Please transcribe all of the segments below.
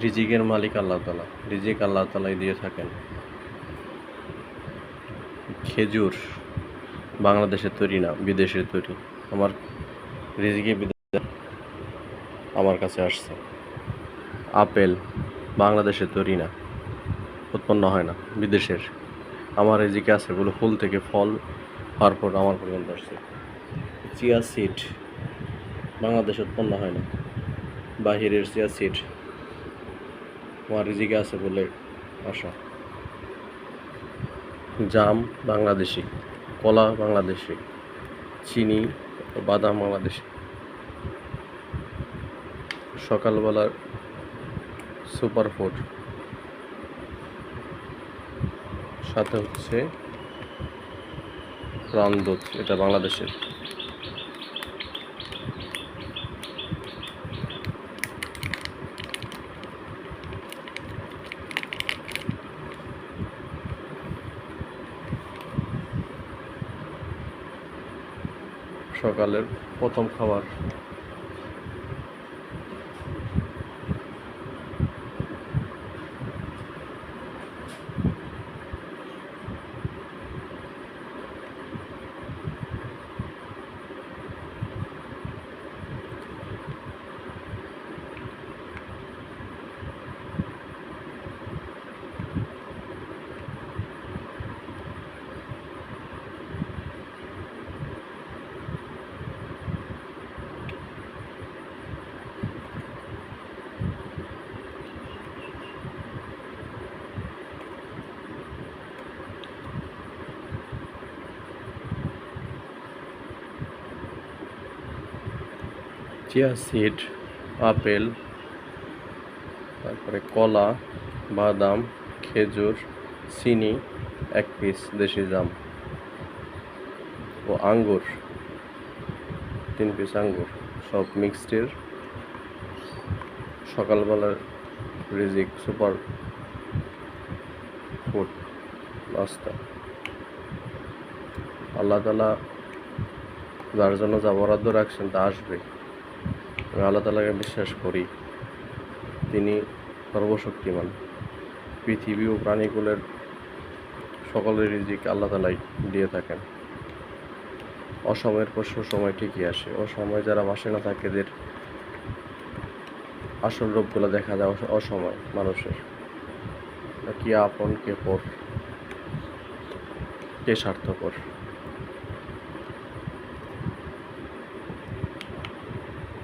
রিজিকের মালিক আল্লাহ তালা রিজিক আল্লাহ তালাই দিয়ে থাকেন। খেজুর বাংলাদেশের তৈরি না বিদেশের তৈরি। আমার রিজিকে বিদেশে আমার কাছে আসছে। আপেল বাংলাদেশের তৈরি না, উৎপন্ন হয় না, বিদেশের। আমার রিজিকে আছে এগুলো ফুল থেকে ফল হওয়ার পর আমার পর্যন্ত আসছে। চিয়া সিড বাংলাদেশে উৎপন্ন হয় না, বাহিরের চিয়া সিড আমার রিজিকে আছে বলে আশা জাম বাংলাদেশি, কলা বাংলাদেশি, চিনি ও বাদাম বাংলাদেশি। সকালবেলার সুপার ফুড সাথে হচ্ছে রামদুধ এটা বাংলাদেশের। সকালের প্রথম খাবার। চিয়া সিড, আপেল, তারপরে কলা, বাদাম, খেজুর, চিনি, এক পিস দেশি জাম। ও আঙ্গুর, তিন পিস আঙ্গুর, সব মিক্সডের সকালবেলার রিজিক সুপার ফুড, নাস্তা। আল্লাহ তালা যার জন্য যা বরাদ্দ রাখছেন তা আসবে। আমি আল্লাহ তালাকে বিশ্বাস করি। তিনি সর্বশক্তিমান। পৃথিবী ও প্রাণীকুলের সকলের রিজিক আল্লাহ তালাই দিয়ে থাকেন। অসময়ের পর সুসময় ঠিকই আসে। অসময় যারা বাসে না থাকে, এদের আসল রূপগুলো দেখা যায় অসময়, মানুষের। কি আপন, কে পর? কে স্বার্থপর?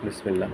বিসমিল্লা